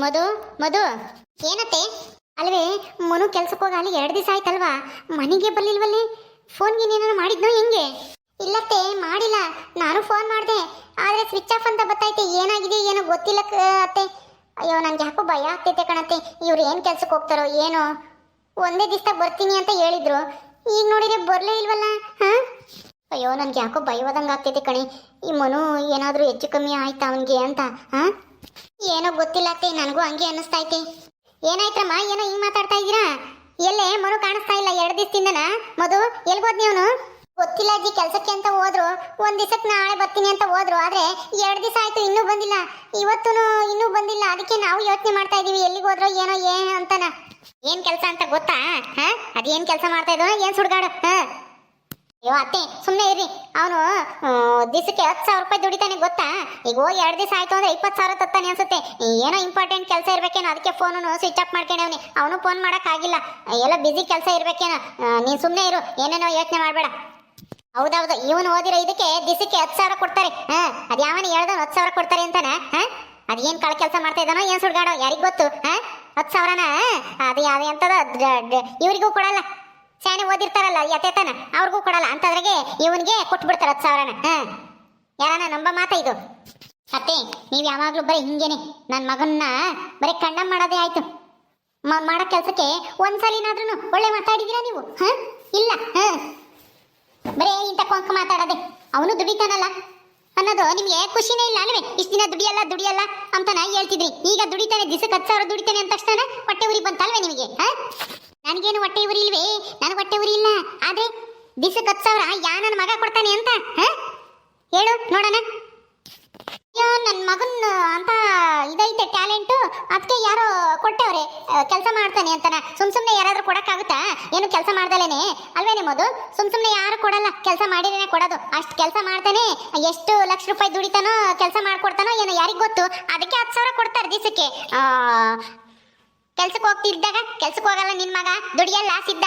ಮಧು ಮಧು. ಏನತ್ತೆ? ಅಲ್ವೇ, ಮನು ಕೆಲ್ಸಕ್ಕೆ ಹೋಗಿ ಅಲ್ಲಿ ಎರಡು ದಿವಸ ಆಯ್ತಲ್ವಾ? ಮನೆಗೆ ಬರ್ಲಿಲ್ವಲ್ಲಿ? ಫೋನ್ಗೆ ಏನಾರು ಮಾಡಿದ್ನೋ ಹೆಂಗೆ? ಇಲ್ಲತ್ತೆ, ಮಾಡಿಲ್ಲ. ನಾನು ಫೋನ್ ಮಾಡಿದೆ. ಆದರೆ ಸ್ವಿಚ್ ಆಫ್ ಅಂತ ಬತ್ತೈತೆ. ಏನಾಗಿದೆ, ಏನೋ ಗೊತ್ತಿಲ್ಲ ಅತ್ತೆ. ಅಯ್ಯೋ ನನಗೆ ಯಾಕೋ ಭಯ ಆಗ್ತೈತೆ ಕಣತ್ತೆ. ಇವ್ರು ಏನು ಕೆಲ್ಸಕ್ಕೆ ಹೋಗ್ತಾರೋ ಏನೋ. ಒಂದೇ ದಿವಸ ಬರ್ತೀನಿ ಅಂತ ಹೇಳಿದ್ರು. ಈಗ ನೋಡಿದ್ರೆ ಬರಲೇ ಇಲ್ವಲ್ಲ? ಹಾಂ? ಅಯ್ಯೋ ನನಗೆ ಯಾಕೋ ಭಯವಾದಂಗೆ ಆಗ್ತೈತೆ ಕಣೆ. ಈ ಮನು ಏನಾದರೂ ಹೆಚ್ಚು ಕಮ್ಮಿ ಆಯ್ತಾ ಅವನಿಗೆ ಅಂತ, ಹಾಂ? ಏನೋ ಗೊತ್ತಿಲ್ಲ ಅತ್ತೆ, ನನಗೂ ಹಂಗೆ ಅನ್ನಿಸ್ತೈತೆ ಏನಾಯ್ತಮ್ಮ ಏನೋ ಹಿಂಗ್ ಮಾತಾಡ್ತಾ ಇದ್ದೀರಾ? ಎಲ್ಲೇ ಮನು ಕಾಣಿಸ್ತಾ ಇಲ್ಲ, ಎರಡು ದಿವಸದಿಂದನ? ಮಧು ಎಲ್ಗೋದ್ ನೀವನು ಗೊತ್ತಿಲ್ಲ ಅಜ್ಜಿ, ಕೆಲ್ಸಕ್ಕೆ ಅಂತ ಹೋದ್ರು. ಒಂದ್ ದಿವಸಕ್ಕೆ ನಾಳೆ ಬರ್ತೀನಿ ಅಂತ ಹೋದ್ರು, ಆದ್ರೆ ಎರಡು ದಿವಸ ಆಯ್ತು, ಇನ್ನೂ ಬಂದಿಲ್ಲ. ಇವತ್ತು ಇನ್ನೂ ಬಂದಿಲ್ಲ, ಅದಕ್ಕೆ ನಾವು ಯೋಚನೆ ಮಾಡ್ತಾ ಇದೀವಿ, ಎಲ್ಲಿಗೆ ಹೋದ್ರೋ ಏನೋ ಏನ್ ಅಂತನ. ಏನ್ ಕೆಲಸ ಅಂತ ಗೊತ್ತಾ? ಹಾ? ಅದೇನ್ ಕೆಲಸ ಮಾಡ್ತಾ ಇದ್ದೋ ಏನ್ ಸುಡ್ಗಾಡು? ಹಾ? ಅಯ್ಯೋ ಅತ್ತೆ ಸುಮ್ಮನೆ ಇರ್ರಿ. ಅವನು ದಿವಸಕ್ಕೆ ಹತ್ತು ಸಾವಿರ ರೂಪಾಯಿ ದುಡಿತಾನೆ, ಗೊತ್ತಾ? ಈಗ ಹೋಗಿ ಎರಡು ದಿವಸ ಆಯ್ತು ಅಂದ್ರೆ ಇಪ್ಪತ್ತು ಸಾವಿರ ತತ್ತಾನೆ ಅನ್ಸುತ್ತೆ. ಏನೋ ಇಂಪಾರ್ಟೆಂಟ್ ಕೆಲಸ ಇರ್ಬೇಕೇನೋ, ಅದಕ್ಕೆ ಫೋನು ಸ್ವಿಚ್ ಆಫ್ ಮಾಡ್ಕೊಂಡವನಿ ಅವನು ಫೋನ್ ಮಾಡೋಕ್ಕಾಗಿಲ್ಲ ಎಲ್ಲ ಬಿಸಿ ಕೆಲಸ ಇರ್ಬೇಕೇನೋ. ನೀನು ಸುಮ್ಮನೆ ಇರು, ಏನೇನೋ ಯೋಚನೆ ಮಾಡಬೇಡ. ಹೌದೌದು, ಇವನು ಓದಿರೋ ಇದಕ್ಕೆ ದಿವಸಕ್ಕೆ ಹತ್ತು ಸಾವಿರ ಕೊಡ್ತಾರೆ. ಹಾ, ಅದು ಯಾವನು ಹೇಳ್ದವನು ಹತ್ತು ಸಾವಿರ ಕೊಡ್ತಾರೆ ಅಂತಾನ, ಹಾ? ಅದೇನು ಕಳ ಕೆಲಸ ಮಾಡ್ತಾ ಇದ್ದಾನೋ, ಏನು ಸುಡ್ಗಾಡೋ, ಯಾರಿಗ್ ಗೊತ್ತು, ಹಾ? ಹತ್ತು ಸಾವಿರನ ಅದು ಯಾವ ಎಂತದ ಇವರಿಗೂ ಕೊಡಲ್ಲ. ಶಾನೆ ಓದಿರ್ತಾರಲ್ಲ ಯಥೇತನ ಅವ್ರಿಗೂ ಕೊಡಲ್ಲ. ಅಂತದ್ರಾಗೆ ಇವನಿಗೆ ಕೊಟ್ಬಿಡ್ತಾರೆ ಹತ್ತು ಸಾವಿರನ. ಹಾ. ಯಾರನ ನಂಬ ಮಾತ ಇದು. ಅತ್ತೆ, ನೀವು ಯಾವಾಗಲೂ ಬರೀ ಹಿಂಗೇನೆ. ನನ್ನ ಮಗನ್ನ ಬರೀ ಕಣ್ಣ ಮಾಡೋದೇ ಆಯ್ತು. ಮಾಡೋ ಕೆಲಸಕ್ಕೆ ಒಂದ್ಸಲಿನಾದ್ರೂ ಒಳ್ಳೆ ಮಾತಾಡಿದೀರಾ ನೀವು? ಹಾ? ಇಲ್ಲ? ಹಾ. ಬರೀ ಇಂಥ ಕೊಂಕ ಮಾತಾಡೋದೆ. ಅವನು ದುಡಿತಾನಲ್ಲ. ಅನ್ನೋದು ನಿಮಗೆ ಖುಷಿನೇ ಇಲ್ಲ ಅಲ್ವೇ? ಇಷ್ಟು ದಿನ ದುಡಿಯಲ್ಲ ದುಡಿಯಲ್ಲ ಅಂತ ನಾ ಹೇಳ್ತಿದ್ರಿ ಈಗ ದುಡಿತಾನೆ, ದಿಸಕ್ಕೆ ಹತ್ತು ಸಾವಿರ ದುಡಿತಾನೆ ಅಂದ ತಕ್ಷಣ ಹೊಟ್ಟೆ ಉರಿ ಬಂತಲ್ವೇ ನಿಮಗೆ? ಹಾ? ನನಗೇನು ಹೊಟ್ಟೆ ಉರಿ ಇಲ್ವೇ ನನಗೆ ಹೊಟ್ಟೆ ಉರಿ ಇಲ್ಲ ಆದ್ರೆ ದಿಸಕ್ಕೆ ಹತ್ತು ಸಾವಿರ ಯಾ ನನ್ನ ಮಗ ಕೊಡ್ತಾನೆ ಅಂತ ಹೇಳು, ನೋಡೋಣ. ಅಯ್ಯೋ ನನ್ನ ಮಗನ ಅಂತ ಇದೈತೆ ಟ್ಯಾಲೆಂಟು. ಅದಕ್ಕೆ ಯಾರೋ ಕೊಟ್ಟವ್ರೆ ಕೆಲಸ ಮಾಡ್ತಾನೆ ಅಂತನ. ಸುಮ್ ಸುಮ್ನೆ ಯಾರಾದ್ರೂ ಕೊಡಕ್ಕಾಗುತ್ತಾ? ಏನು ಕೆಲಸ ಮಾಡ್ದಲೇನೆ ಅಲ್ವೇನೆ ಮೋದು? ಸುಮ್ ಸುಮ್ನೆ ಯಾರು ಕೊಡಲ್ಲ. ಕೆಲಸ ಮಾಡಿರೇನೆ ಕೊಡೋದು. ಅಷ್ಟು ಕೆಲಸ ಮಾಡ್ತಾನೆ. ಎಷ್ಟು ಲಕ್ಷ ರೂಪಾಯಿ ದುಡಿತಾನೋ, ಕೆಲಸ ಮಾಡ್ಕೊಡ್ತಾನೋ, ಏನೋ ಯಾರಿಗ್ ಗೊತ್ತು? ಅದಕ್ಕೆ ಹತ್ತು ಸಾವಿರ ಕೊಡ್ತಾರೆ ದಿವಸಕ್ಕೆ ಕೆಲ್ಸಕ್ಕೆ ಹೋಗ್ತಿದ್ದಾಗ ಕೆಲ್ಸಕ್ಕೆ ಹೋಗಲ್ಲ ನಿನ್ ಮಗ. ದುಡಿಯಲ್ಲ, ಸಿದ್ಧ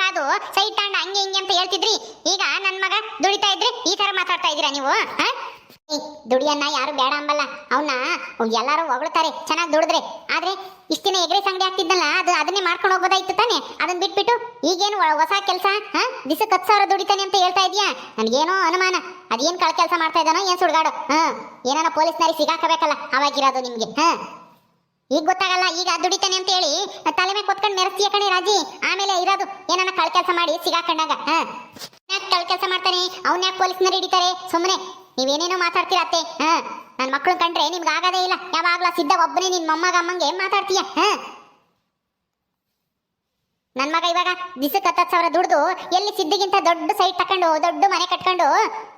ಕಾದು ಸೈಟ್ ತಾಂಡ ಹಂಗೆ ಹಿಂಗೆ ಅಂತ ಹೇಳ್ತಿದ್ರಿ. ಈಗ ನನ್ ಮಗ ದುಡಿತಾ ಇದ್ರೆ ಈ ತರ ಮಾತಾಡ್ತಾ ಇದೀರಾ ನೀವು ದುಡಿಯನ್ನ ಯಾರು ಬೇಡ ಅಂಬಲ್ಲ. ಅವನ್ನ ಎಲ್ಲಾರು ಹೊಗಳ್ತಾರೆ, ಚೆನ್ನಾಗಿ ದುಡಿದ್ರೆ. ಆದ್ರೆ ಇಷ್ಟಿನ ಎಗ್ರೆ ಅಂಗಡಿ ಆಗ್ತಿದ್ದಲ್ಲ ಅದು ಅದನ್ನೇ ಮಾಡ್ಕೊಂಡು ಹೋಗ್ಬೋದಾಯ್ತು ತಾನೆ. ಅದನ್ನ ಬಿಟ್ಬಿಟ್ಟು ಈಗೇನು ಹೊಸ ಕೆಲಸ, ಹಾ? ದಿಸಕ್ಕೆ ಹತ್ತು ಸಾವಿರ ದುಡಿತಾನೆ ಅಂತ ಹೇಳ್ತಾ ಇದೀಯಾ? ನನಗೇನೋ ಅನುಮಾನ. ಅದೇನ್ ಕಳ ಕೆಲಸ ಮಾಡ್ತಾ ಇದ್ದಾನೋ, ಏನ್ ಸುಡ್ಗಾಡು? ಹಾ, ಏನಾನ ಪೊಲೀಸ್ನವ್ರಿಗೆ ಸಿಗಾಕಬೇಕಲ್ಲ, ಅವಾಗಿರೋದು ನಿಮ್ಗೆ, ಹಾ? ಈಗ ಗೊತ್ತಾಗಲ್ಲ, ಈಗ ದುಡಿತಾನೆ ಅಂತ ಹೇಳಿ ತಲೆ ಮೇಲೆ ಕೊತ್ಕೊಂಡು ಮೆರೆಸ್ತೀಯ ಕಣೆ ರಾಜಿ. ಆಮೇಲೆ ಇರೋದು ಏನನ್ನ ಕಳ್ ಕೆಲಸ ಮಾಡಿ ಸಿಗಾಕೊಂಡಾಗ ಕಳ್ ಕೆಲಸ ಮಾಡ್ತಾನೆ? ಅವ್ನ ಯಾಕೆ ಪೊಲೀಸ್ನ ಹಿಡಿತಾರೆ? ಸುಮ್ಮನೆ ನೀವೇನೇನೋ ಮಾತಾಡ್ತೀರ ಅತ್ತೆ, ಹಾ? ನನ್ನ ಮಕ್ಳು ಕಂಡ್ರೆ ನಿಮ್ಗೆ ಆಗದೇ ಇಲ್ಲ. ಯಾವಾಗ್ಲೂ ಸಿದ್ಧ ಒಬ್ಬನೇ ನಿನ್ ಮೊಮ್ಮಗ ಅಮ್ಮಂಗೆ ಮಾತಾಡ್ತೀಯ, ಹಾ? ನನ್ ಮಗ ಇವಾಗ ದಿಸಕ್ಕೆ ಹತ್ತತ್ತು ಸಾವಿರ ದುಡ್ದು ಎಲ್ಲಿ ಸಿದ್ಧಿಗಿಂತ ದೊಡ್ಡ ಸೈಟ್ ತಕೊಂಡು, ದೊಡ್ಡ ಮನೆ ಕಟ್ಕೊಂಡು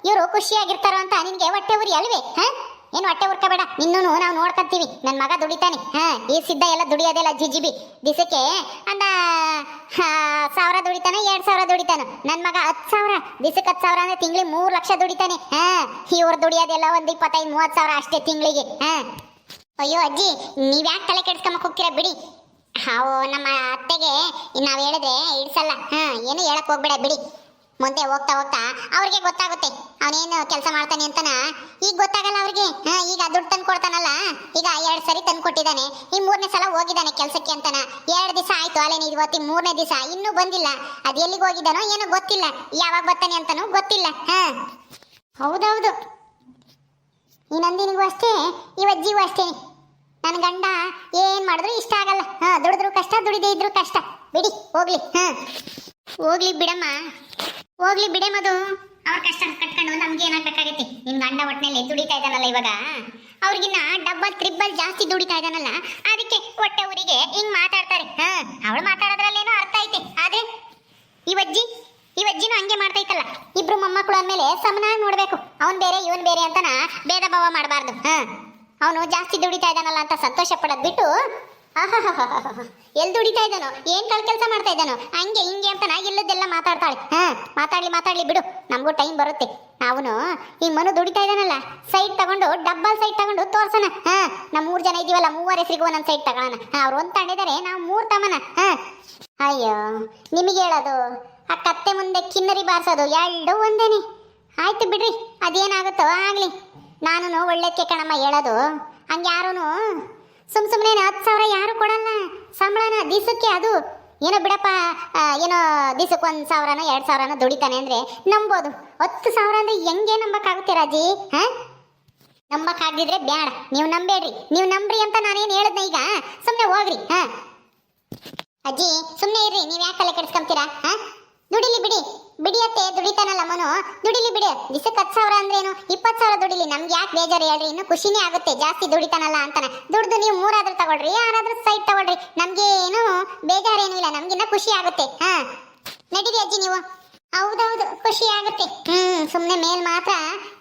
ಇವರು ಖುಷಿಯಾಗಿರ್ತಾರೋ ಅಂತ ನಿನ್ಗೆ ಹೊಟ್ಟೆ ಉರಿ ಅಲ್ವೇ, ಹಾ? ಏನು ಹೊಟ್ಟೆ ಉರ್ಕೋಬೇಡ ನಿನ್ನೂ ನಾವು ನೋಡ್ಕೊಂತೀವಿ. ನನ್ನ ಮಗ ದುಡಿತಾನೆ. ಹಾ, ಈ ಸಿದ್ಧ ಎಲ್ಲ ದುಡಿಯೋದಿಲ್ಲ ಬಿ ದಿಸಕ್ಕೆ ಅಂದ ಸಾವಿರ ದುಡಿತಾನೆ, ಎರಡ್ ಸಾವಿರ ದುಡಿತಾನೆ. ನನ್ನ ಮಗ ಹತ್ತು ಸಾವಿರ, ದಿಸಕ್ಕೆ ಹತ್ತು ಸಾವಿರ ಅಂದ್ರೆ ತಿಂಗಳಿಗೆ ಮೂರು ಲಕ್ಷ ದುಡಿತಾನೆ. ಹಾ, ಇವ್ರು ದುಡಿಯೋದೆಲ್ಲ ಒಂದು ಇಪ್ಪತ್ತೈದು, ಮೂವತ್ತು ಸಾವಿರ ಅಷ್ಟೇ ತಿಂಗಳಿಗೆ. ಹಾ. ಅಯ್ಯೋ ಅಜ್ಜಿ, ನೀವು ಯಾಕೆ ತಲೆ ಕೆಡ್ಸ್ಕೊಂಬಕ್ ಹೋಗ್ತೀರಾ ಬಿಡಿ. ಅವು ನಮ್ಮ ಅತ್ತೆಗೆ ನಾವ್ ಹೇಳಿದ್ರೆ ಇಡ್ಸಲ್ಲ ಹಾ, ಏನು ಹೇಳಕ್ ಹೋಗ್ಬೇಡ ಬಿಡಿ. ಮುಂದೆ ಹೋಗ್ತಾ ಹೋಗ್ತಾ ಅವ್ರಿಗೆ ಗೊತ್ತಾಗುತ್ತೆ. ಅವನೇನು ಕೆಲಸ ಮಾಡ್ತಾನೆ ಅಂತನ? ಈಗ ಗೊತ್ತಾಗಲ್ಲ ಅವ್ರಿಗೆ. ಈಗ ದುಡ್ಡು ತಂದು ಕೊಡ್ತಾನಲ್ಲ? ಈಗ ಎರಡು ಸರಿ ತಂದು ಕೊಟ್ಟಿದ್ದಾನೆ. ಈ ಮೂರನೇ ಸಲ ಹೋಗಿದ್ದಾನೆ ಕೆಲಸಕ್ಕೆ ಅಂತನ? ಎರಡು ದಿವಸ ಆಯ್ತು ಅಲ್ಲೇನು ಇವತ್ತಿ ಮೂರನೇ ದಿವಸ. ಇನ್ನೂ ಬಂದಿಲ್ಲ. ಅದು ಎಲ್ಲಿಗೆ ಹೋಗಿದ್ದಾನೋ ಏನೋ ಗೊತ್ತಿಲ್ಲ. ಯಾವಾಗ ಬರ್ತಾನೆ ಅಂತನೂ ಗೊತ್ತಿಲ್ಲ. ಹಾ. ಹೌದೌದು. ಈ ನಂದಿನಿಗೂ ಅಷ್ಟೇ ಈ ಅಜ್ಜಿಗೂ ಅಷ್ಟೇನೆ ನನ್ನ ಗಂಡ ಏನ್ ಮಾಡಿದ್ರು ಇಷ್ಟ ಆಗಲ್ಲ. ಹಾ, ದುಡಿದ್ರು ಕಷ್ಟ, ದುಡಿದೇ ಇದ್ರು ಕಷ್ಟ. ಬಿಡಿ, ಹೋಗ್ಲಿ. ಹಾ. ಹೋಗ್ಲಿ ಬಿಡಮ್ಮ. ಹೋಗ್ಲಿ ಬಿಡೆ ಮದು ಅವ್ರ ಕಷ್ಟ ಕಟ್ಕೊಂಡು ನಮ್ಗೆ ಏನಾಗಬೇಕಾಗೈತಿ? ನಿನ್ ಗಂಡ ಒಟ್ಟಿನಲ್ಲಿ ದುಡಿತಾ ಇದ್ದಾನಲ್ಲ ಇವಾಗ? ಅವ್ರಿಗಿನ್ನ ಡಬ್ಬಲ್ ತ್ರಿಬಲ್ ಜಾಸ್ತಿ ದುಡಿತಾ ಇದ್ದಾನಲ್ಲ? ಅದಕ್ಕೆ ಹೊಟ್ಟೆ ಊರಿಗೆ ಹಿಂಗ್ ಮಾತಾಡ್ತಾರೆ. ಹಾ, ಅವಳು ಮಾತಾಡೋದ್ರಲ್ಲೇನೋ ಅರ್ಥ ಐತೆ. ಆದ್ರೆ ಇವಜ್ಜಿ ಇವಜ್ಜಿನೂ ಹಂಗೆ ಮಾಡ್ತೈತಲ್ಲ ಇಬ್ರು ಮೊಮ್ಮಕ್ಕಳು ಅಂದ್ಮೇಲೆ ಸಮನಾಗಿ ನೋಡ್ಬೇಕು. ಅವನ್ ಬೇರೆ, ಇವನ್ ಬೇರೆ ಅಂತನ ಭೇದ ಭಾವ ಮಾಡಬಾರ್ದು. ಹ, ಅವನು ಜಾಸ್ತಿ ದುಡಿತಾ ಇದ್ದಾನಲ್ಲ ಅಂತ ಸಂತೋಷ ಪಡೋದ್ ಬಿಟ್ಟು ಎಲ್ಲಿ ದುಡಿತಾ ಇದ್ದಾನೋ? ಏನ್ ಕಳ್ ಕೆಲಸ ಮಾಡ್ತಾ ಇದ್ದಾನೋ? ಹಂಗೆ ಹಿಂಗೆ ಅಂತ ನಾ ಇಲ್ಲದೆಲ್ಲ ಮಾತಾಡ್ತಾಳೆ. ಹಾ, ಮಾತಾಡ್ಲಿ ಮಾತಾಡ್ಲಿ, ಬಿಡು. ನಮಗೂ ಟೈಮ್ ಬರುತ್ತೆ. ಅವನು, ಈ ಮನು ದುಡಿತಾ ಇದ್ದಾನಲ್ಲ ಸೈಟ್ ತಗೊಂಡು ಡಬ್ಬಲ್ ಸೈಟ್ ತಗೊಂಡು ತೋರ್ಸೋಣ. ಹಾ ನಮ್ಮ ಮೂರು ಜನ ಇದೀವಲ್ಲ, ಮೂವರ ಹೆಸರಿಗೂ ಒಂದೊಂದು ಸೈಟ್ ತಗೊಳ್ಳೋಣ. ಅವ್ರು ಒಂದ್ ತಗೊಂಡಿದ್ದಾರೆ ನಾವು ಮೂರ್ ತಮ್ಮನ. ಹಾ. ಅಯ್ಯೋ, ನಿಮಗೆ ಹೇಳೋದು, ಆ ಕತ್ತೆ ಮುಂದೆ ಕಿನ್ನರಿ ಬಾರಿಸೋದು, ಎರಡು ಒಂದೇನೆ. ಆಯ್ತು ಬಿಡ್ರಿ, ಅದೇನಾಗುತ್ತೋ ಆಗ್ಲಿ. ನಾನು ಒಳ್ಳೆದಕ್ಕೆ ಕಣಮ್ಮ ಹೇಳೋದು. ಹಂಗೆ ಯಾರೂ ಸುಮ್ ಸುಮ್ಮನೆ ಹತ್ತು ಸಾವಿರ ಯಾರು ಕೊಡಲ್ಲ ಸಂಬಳನ ದಿವಸಕ್ಕೆ ಅದು ಏನೋ ಬಿಡಪ್ಪ ಏನೋ ದಿವಸಕ್ಕೆ ಒಂದು ಸಾವಿರನೋ ಎರಡು ಸಾವಿರನೋ ದುಡಿತಾನೆ ಅಂದ್ರೆ ನಂಬೋದು. ಹತ್ತು ಸಾವಿರ ಅಂದ್ರೆ ಹೆಂಗೆ ನಂಬಕ್ಕಾಗುತ್ತೆ ರಾಜಿ, ಹಾ? ನಂಬಕ್ಕಾಗದಿದ್ರೆ ಬೇಡ ನೀವು ನಂಬೇಡ್ರಿ. ನೀವು ನಂಬ್ರಿ ಅಂತ ನಾನೇನು ಹೇಳಿದ್ನ ಈಗ? ಸುಮ್ಮನೆ ಹೋಗ್ರಿ, ಹಾ? ಅಜ್ಜಿ ಸುಮ್ಮನೆ ಇರ್ರಿ. ನೀವು ಯಾಕೆ ತಲೆ ಕೆಡಿಸ್ಕೊಂತೀರಾ, ಹಾ? ದುಡಿಲಿ ಬಿಡಿ. ಬಿಡಿಯತ್ತೆ, ದುಡಿತಾನಲ್ಲ ಮನು. ದುಡಿಲಿ ಬಿಡಿ. ದಿಸಕ್ಕೆ ಹತ್ತು ಸಾವಿರ ಅಂದ್ರೇನು ಇಪ್ಪತ್ತು ಸಾವಿರ ದುಡಿಲಿ. ನಮ್ಗೆ ಯಾಕೆ ಬೇಜಾರು ಹೇಳ್ರಿ? ಇನ್ನು ಖುಷಿನೇ ಆಗುತ್ತೆ. ಜಾಸ್ತಿ ದುಡಿತಾನಲ್ಲ ಅಂತಾನೆ. ದುಡ್ದು ನೀವು ಮೂರಾದ್ರೂ ತಗೊಳ್ರಿ, ಯಾರಾದ್ರೂ ಸೈಟ್ ತಗೊಳ್ರಿ. ನಮ್ಗೆ ಏನು? ಇಲ್ಲ. ನಮ್ಗಿನ್ನ ಖುಷಿ ಆಗುತ್ತೆ. ಹಾ. ನಡೀರಿ ಅಜ್ಜಿ ನೀವು. ಹೌದೌದು, ಖುಷಿ ಆಗುತ್ತೆ. ಹ್ಮ್ ಸುಮ್ಮನೆ ಮೇಲ್ ಮಾತ್ರ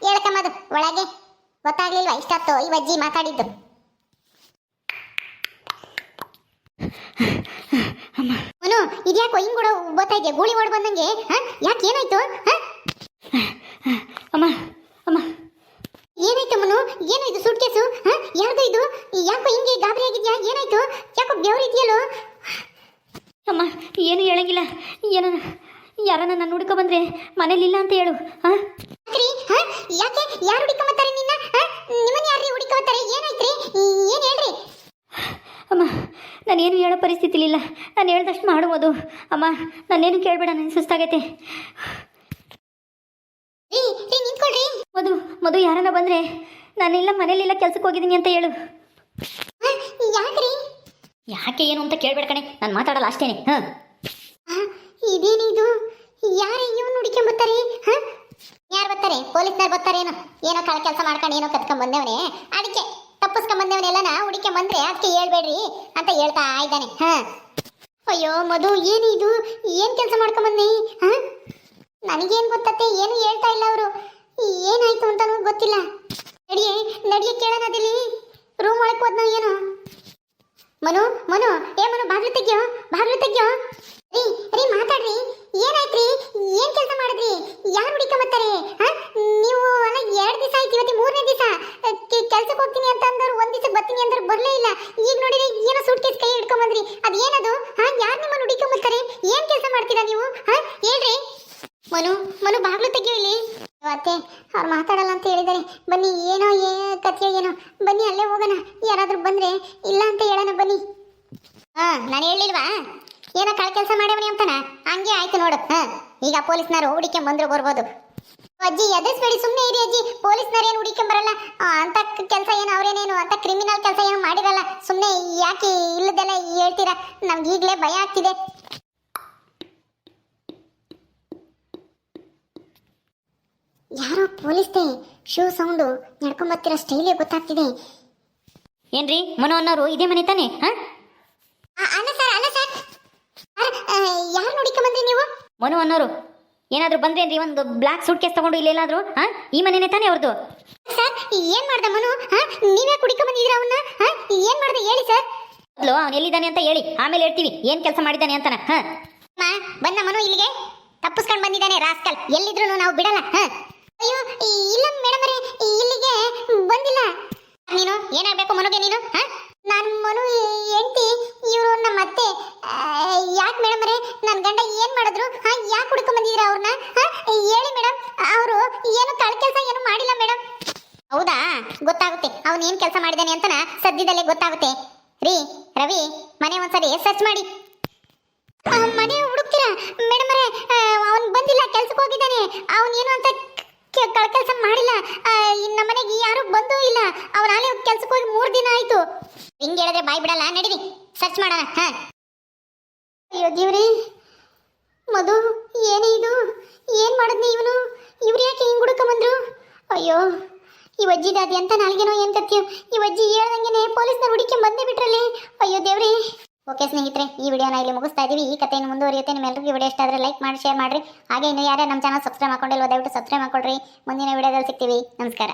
ಹೇಳ್ಕೊಂಬದು ಒಳಗೆ. ಗೊತ್ತಾಗ್ಲಿಲ್ವಾ? ಇಷ್ಟೊತ್ತು ಈ ಅಜ್ಜಿ ಮಾತಾಡಿದ್ದು. ಇದ್ಯಾಕೋ ಹಿಂಗ್ ಕೂಡ ಬರ್ತಾ ಇದೆಯಾ? ಗೂಳಿ ಓಡ್ ಬಂದಂಗೆ ಯಾಕೆ ಏನಾಯ್ತು? ಅಮ್ಮ ಅಮ್ಮ. ಏನಾಯ್ತು ಮನು? ಏನು ಇದು ಕೇಸು ಯಾರ್ದು ಇದು? ಯಾಕೋ ಹಿಂಗೆ ಗಾಬರಿ ಆಗಿದ್ಯಾ? ಏನಾಯ್ತು? ಯಾಕೋ ಬೆವರಿದ್ಯಲ್ಲೋ ಅಮ್ಮ, ಏನು ಹೇಳಂಗಿಲ್ಲ. ಏನನ ಯಾರನ್ನ ನಾನು ಹುಡ್ಕೊ ಬಂದ್ರೆ ಮನೇಲಿಲ್ಲ ಅಂತ ಹೇಳು. ನಾನೇನು ಹೇಳೋ ಪರಿಸ್ಥಿತಿಲಿಲ್ಲ. ನಾನು ಹೇಳ್ದಷ್ಟು ಮಾಡುವುದು. ಅಮ್ಮ ನಾನೇನು ಕೇಳಬೇಡ ನನಗೆ ಸುಸ್ತಾಗೈತೆ. ಮಧು ಮಧು ಯಾರನ್ನ ಬಂದರೆ ನಾನೆಲ್ಲ ಮನೇಲಿಲ್ಲ ಕೆಲ್ಸಕ್ಕೆ ಹೋಗಿದ್ದೀನಿ ಅಂತ ಹೇಳು. ಯಾಕೆ ಏನು ಅಂತ ಕೇಳಬೇಡ ಕಣೆ ನಾನು ಮಾತಾಡಲ್ಲ ಅಷ್ಟೇನೆ ಹಾಂ? ಇದೇನಿದು? ಯಾರು ಇವನು ಹುಡುಕೊಂಬತ್ತಾರೆ ಹಾಂ? ಯಾರು ಬರ್ತಾರೆ? ಪೊಲೀಸ್ನವ್ರು ಬರ್ತಾರೇನೋ? ಏನೋ ಕಳ ಕೆಲಸ ಮಾಡ್ಕೊಂಡು ಏನೋ ಕತ್ಕೊಂಡ್ ಬಂದವನೇ. ಅದಕ್ಕೆ ತಪ್ಪಿಸ್ಕೊಂಡ್ ಬಂದವನೆಲ್ಲನ ಹುಡುಕೆ ಬಂದ್ರೆ ಅದಕ್ಕೆ ಹೇಳ್ಬೇಡ್ರಿ. ಹೇಳ್ತಾ ಇದ್ದಾನೆ. ಹ. ಅಯ್ಯೋ ಮಧು ಏನಿದು? ಏನ್ ಕೆಲಸ ಮಾಡ್ಕೊಂಡ್ ಬಂದಿ ಹಾ? ನನಗೇನ್ ಗೊತ್ತತ್ತೆ? ಏನು ಹೇಳ್ತಾ ಇಲ್ಲ ಅವರು. ಏನಾಯ್ತು ಅಂತಾನೂ ಗೊತ್ತಿಲ್ಲ. ನಡಿಯೇ ನಡಿಯೇ ಕೇಳೋಣ ಅದಿಲ್ಲಿ. ರೂಮ್ ಒಳಗೆ ಹೋದ್ನ ಏನು? ಮನು ಮನು ಏ ಮನು ಬಾಗ್ಲು ತೆಗ್ಯೋ ಬಾಗ್ಲು ತೆಗ್ಯೋ. ರೀ ರೀ ಮಾತಾಡ್ರಿ. ಏನಾಯ್ತ್ರಿ? ಏನ್ ಕೆಲಸ ಮಾಡಿದ್ರಿ? ಯಾರು ಹುಡುಕೊಂಬತ್ತಾರೆ ನೀವು ಅಲ್ಲ ಎರಡು ದಿವಸ ಆಯ್ತು ಇವತ್ತಿ ಮೂರನೇ ದಿವಸ. ಕೆಲ್ಸಕ್ಕೆ ಹೋಗ್ತೀನಿ ಅಂತ ಅಂದವ್ರು ಒಂದ್ ದಿವಸ ಬರ್ತೀನಿ ಅಂದ್ರೆ ಬರ್ಲೇ ಇಲ್ಲ. ಈಗ ನೋಡಿದ್ರೆ ಏನೋ ಸೂಟ್ ಕೇಸ್ ಕೈ ಹಿಡ್ಕೊಂಬಂದ್ರಿ ಅದ್ ಏನದು ಹಾ, ಯಾರು ನುಡಿಕ ಹುಡುಕೊಂಬತ್ತಾರೆ ಏನ್ ಕೆಲಸ ಮಾಡ್ತೀರಾ ನೀವು? ಹಾ, ಹೇಳ್ರಿ. ಮನು ಮನು, ಬಾಗ್ಲು ತೆಗಿಯೋ ಇಲ್ಲಿ. ಅತ್ತೆ, ಅವ್ರು ಮಾತಾಡಲ್ಲ ಅಂತ ಹೇಳಿದ್ದಾರೆ. ಬನ್ನಿ, ಏನೋ, ಏ ಕಥೆಯೋ ಏನೋ. ಬನ್ನಿ, ಅಲ್ಲೇ ಹೋಗೋಣ. ಯಾರಾದರೂ ಬಂದ್ರೆ, ಇಲ್ಲ ಅಂತ ಹೇಳೋಣ, ಬನ್ನಿ. ಹಾ, ನಾನು ಹೇಳಿಲ್ವಾ? ಏನೋ ಕಳ ಕೆಲಸ ಮಾಡ್ಯವನಿ ಅಂತಾನ? ಹಂಗೆ ಆಯ್ತು ನೋಡು. ಹಾ, ಈಗ ಪೊಲೀಸ್ನವರು ಹುಡುಕೆ ಬಂದ್ರು ಬರ್ಬೋದು. ಅಜ್ಜಿ, ಎದುರಿಸ್ಬೇಡಿ ಸುಮ್ಮನೆ ಇರಿ ಅಜ್ಜಿ. ಪೊಲೀಸ್ನವ್ರು ಏನು ಹುಡಿಕೊಂಡ್ ಬರಲ್ಲ ಆ, ಅಂತ ಕೆಲಸ ಏನು ಅವ್ರೇನೇನು ಅಂತ ಕ್ರಿಮಿನಲ್ ಕೆಲಸ ಏನು ಮಾಡಿರಲ್ಲ ಸುಮ್ಮನೆ ಯಾಕೆ ಇಲ್ಲದೆಲ್ಲ ಹೇಳ್ತೀರಾ? ನಮ್ಗೆ ಈಗಲೇ ಭಯ ಆಗ್ತಿದೆ. ಯಾರೋ ಪೊಲೀಸ್ದೆ ಶೂ ಸೌಂಡು ನಡ್ಕೊಂಬತ್ತಿರೋ ಸ್ಟೈಲೇ ಗೊತ್ತಾಗ್ತಿದೆ. ಏನ್ರಿ ಮನು ಅನ್ನೋರು ಇದೇ ಮನೆ ತಾನೆ ಅಲ್ಲ ಸರ್ ಅಲ್ಲ ಸರ್. ಯಾರು ನೋಡಿಕೊಂಬಂದ್ರಿ ನೀವು? ಮನು ಅನ್ನೋರು. ಏನಾದರೂ ಬಂದ್ರೇನ್ರಿ ಒಂದು ಬ್ಲಾಕ್ ಸೂಟ್ ಕೇಸ್ ತಗೊಂಡು ಇಲ್ಲೆಲ್ಲಾದರೂ ಹಾಂ ಈ ಮನೆನೇ ತಾನೇ ಅವ್ರದ್ದು ಸರ್ ಏನ್ ಮಾಡ್ದ ಮನು? ಹಾ ನೀವೇ ಬಂದಿದ್ರ ಅವನ್ನ ಹಾ ಏನ್ ಮಾಡ್ದೆ ಹೇಳಿ ಸರ್? ಮೊದಲು ಅವನು ಎಲ್ಲಿದ್ದಾನೆ ಅಂತ ಹೇಳಿ ಆಮೇಲೆ ಹೇಳ್ತೀವಿ ಏನು ಕೆಲಸ ಮಾಡಿದ್ದಾನೆ ಅಂತಾನ ಹಾಂ? ಬಂದ ಮನು ಇಲ್ಲಿಗೆ. ತಪ್ಪಿಸ್ಕೊಂಡು ಬಂದಿದ್ದಾನೆ ರಾಸ್ಕಲ್. ಎಲ್ಲಿದ್ರು ನಾವು ಬಿಡಲ್ಲ ಹಾ? ಅಯ್ಯೋ ಈ- ಇಲ್ಲ ಮೇಡಮ್ ಇಲ್ಲಿಗೆ ಬಂದಿಲ್ಲ. ನೀನು ಏನಾಗಬೇಕು ಮನುಗೆ ನೀನು ಹಾ? ನಾನು ಮನು ಹೆಂಡತಿ ಇವರು ನಮ್ಮ ಅತ್ತೆ ಯಾಕೆ ಮೇಡಮ್ ಗಂಡ ಏನ್ ಮಾಡಿದ್ರು? ಯಾಕೆ ಹುಡ್ಕೊಂಡ್ ಬಂದಿದ್ರ ಅವ್ರನ್ನ ಹೇಳಿ ಮೇಡಮ್ ಅವರು ಏನು ತಳ ಕೆಲಸ ಏನು ಮಾಡಿಲ್ಲ ಮೇಡಮ್ ಹೌದಾ? ಗೊತ್ತಾಗುತ್ತೆ. ಅವನು ಏನ್ ಕೆಲಸ ಮಾಡಿದಾನೆ ಅಂತನ ಸದ್ಯದಲ್ಲೇ ಗೊತ್ತಾಗುತ್ತೆ. ರೀ, ರವಿ, ಮನೆ ಒಂದ್ಸರಿ ಸರ್ಚ್ ಮಾಡಿ. ಮನೆ ಹುಡುಕ್ತೀರಾ? ಮೇಡಮ್ ಅವನ್ ಬಂದಿಲ್ಲ ಕೆಲ್ಸಕ್ಕೆ ಹೋಗಿದ್ದಾನೆ. ಏನು ಅಂತ ಕೆಲಸ ಮಾಡಿಲ್ಲ. ನಮ್ಮ ಮನೆಗೆ ಯಾರು ಬಂದೂ ಇಲ್ಲ. ಅವನ ಅಲ್ಲೇ ಕೆಲ್ಸಕ್ಕೆ ಹೋಗಿ ಮೂರ್ ದಿನ ಆಯ್ತು. ಹಿಂಗ್ ಹೇಳಿದ್ರೆ ಬಾಯ್ ಬಿಡಲ್ಲ? ನಡೀರಿ ಸರ್ಚ್ ಮಾಡೋಣ. ಹಾ. ಅಯ್ಯೋ, ದೇವ್ರಿ. ಮಧು, ಏನೇ ಇದು? ಏನ್ ಮಾಡಿದ್ನಿ ಇವನು? ಇವ್ರು ಯಾಕೆ ಹಿಂಗ್ ಹುಡುಕೊಂಬಂದ್ರು ಅಯ್ಯೋ, ಈ ಅಜ್ಜಿ ದಾದಿ ಅಂತ ನಾಲ್ಗೇನೋ ಏನ್ ಕತ್ತೀವಿ ಈ ಅಜ್ಜಿ ಹೇಳ್ದಂಗೆನೆ ಪೊಲೀಸ್ನವ್ರು ಹುಡುಕಿ ಬಂದೇ ಬಿಟ್ರಲ್ಲಿ. ಅಯ್ಯೋ ದೇವ್ರಿ. ಓಕೆ ಸ್ನೇಹಿತರೆ, ಈ ವಿಡಿಯೋನ ಇಲ್ಲಿ ಮುಗಿಸ್ತಾ ಇದೀವಿ. ಈ ಕಥೆಯನ್ನು ಮುಂದುವರಿಯುತ್ತೆ. ನಿಮ್ಮೆಲ್ಲರಿಗೂ ವಿಡಿಯೋ ಇಷ್ಟ ಆದರೆ ಲೈಕ್ ಮಾಡಿ, ಶೇರ್ ಮಾಡಿರಿ. ಹಾಗೆ ಇನ್ನು ಯಾರ್ಯಾರು ನಮ್ಮ ಚಾನಲ್ ಸಬ್ಸ್ಕ್ರೈಬ್ ಮಾಡ್ಕೊಂಡಿಲ್ವ, ದಯವಿಟ್ಟು ಸಬ್ಸ್ಕ್ರೈಬ್ ಮಾಡ್ಕೊಳ್ರಿ. ಮುಂದಿನ ವಿಡಿಯೋದಲ್ಲಿ ಸಿಗ್ತೀವಿ. ನಮಸ್ಕಾರ.